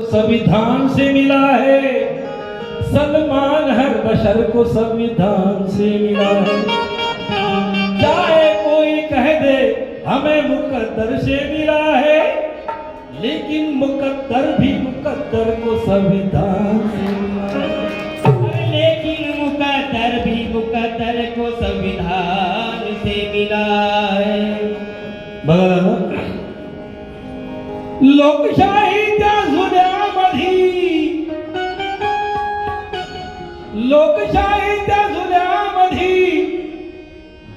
संविधान से मिला है। सलमान हर बशर को संविधान से मिला है। चाहे कोई कह दे हमें मुकद्दर से मिला है। लेकिन मुकद्दर भी मुकद्दर को संविधान से मिला है। लेकिन मुकद्दर भी मुकद्दर को संविधान से मिला है। बघा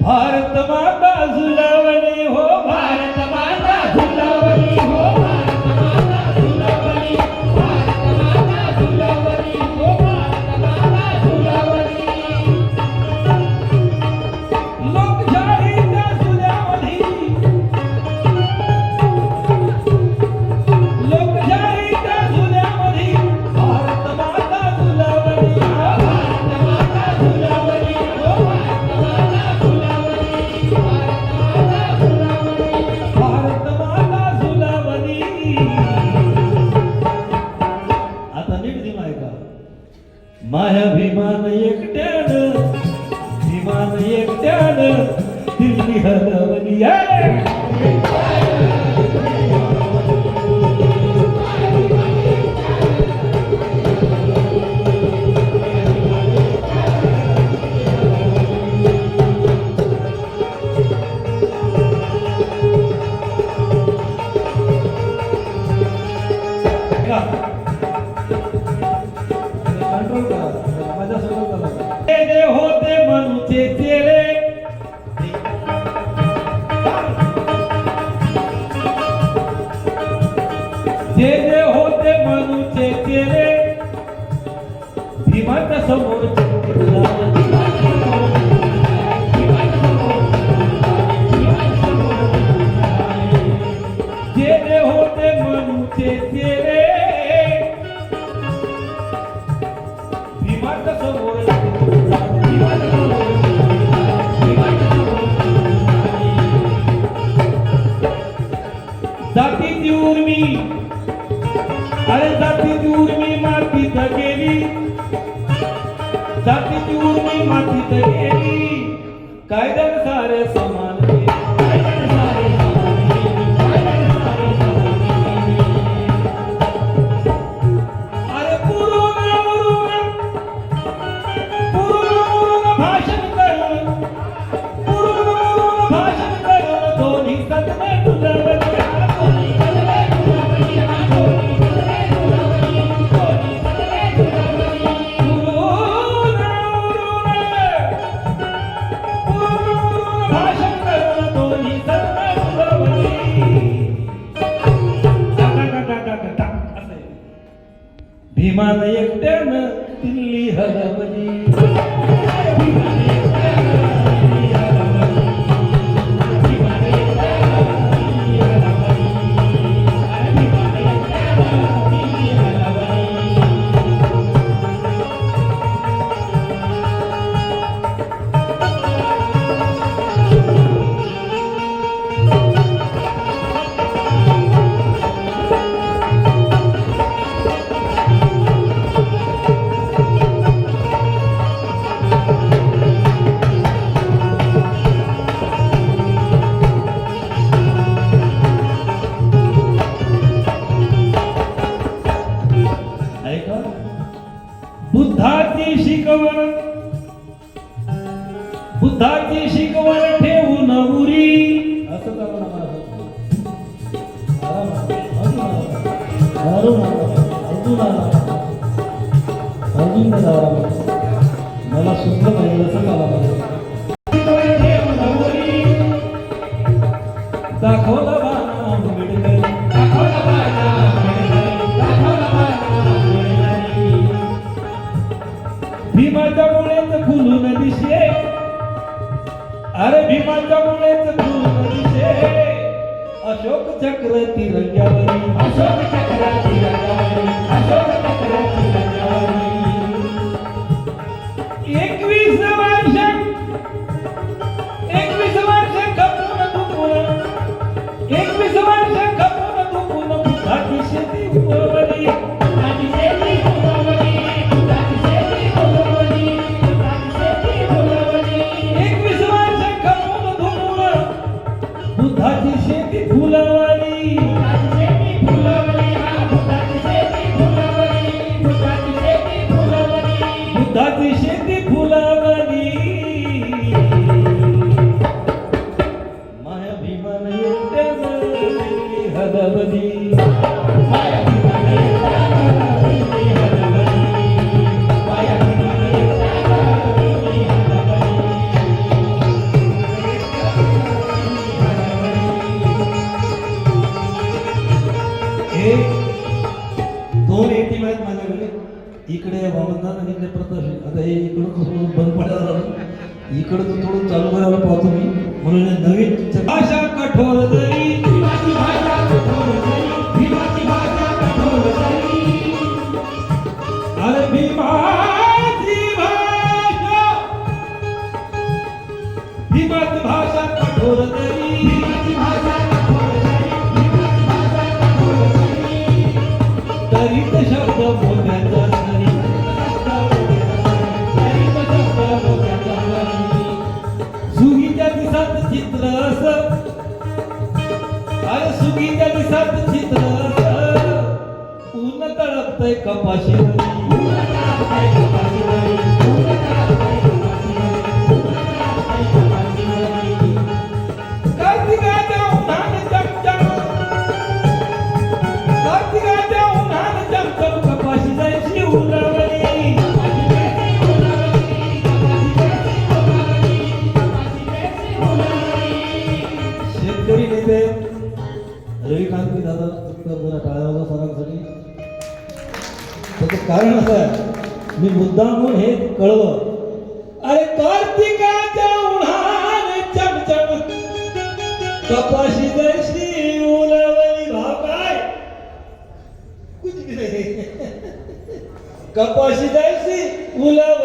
ਭਾਰਤ ਮਾਤਾ ਜ਼ੁਲਮ माया भीमान एकट्यान भीमान एकट्यान दिल्ली हलवली भीमाच्या समोर जातीची उर्मी अरे जातीची उर्मी मातीत गेली मातीत गेली. कायद्याने सारे समान बुद्धाची शिकवण ठेवून उरी. असं का मला अजून मला सुद्धा पाहिजे असं मला दाखवला भीमाच्या मुळेच फुलून दिसे अरे भीमाच्या मुळेच तू दिसे अशोक चक्र तिरंग्यावरी अशोक चक्र तिरंग्यावरी अशोक चक्र तिरंग्यावरी बुद्धाची शेती फुलवली. बुद्धाची शेती फुलवली. माया भीमान हलवली. दोन एटीम माझ्याकडे इकडे वामनदान आणि इकडे प्रताप आता हे इकडं थोडं बंद पडायला लागलं. इकडं तर थोडं चालू करायला पाहतो मी. म्हणून नवीन भाषा कठोर तरी भाषा कठोर दिसात चित्र असं. अरे सुगीच्या दिसात चित्र असं. ऊन तळपतय कपाशीवरी. कार्तिकाच्या जरा टाळावला सरांसाठी त्याचं कारण असं आहे मी मुद्दामून हे कळवं. अरे कार्तिकाच्या उन्हाने चमचम कपाशी जैसी उलवली भाव काय कुछ भी नहीं कपाशी जैसी उलवली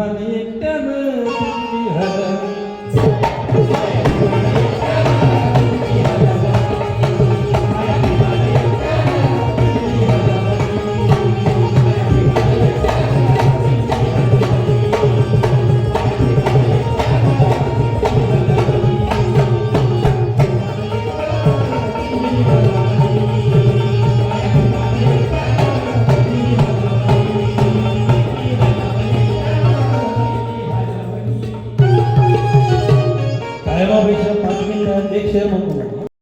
மணித்தமிழ்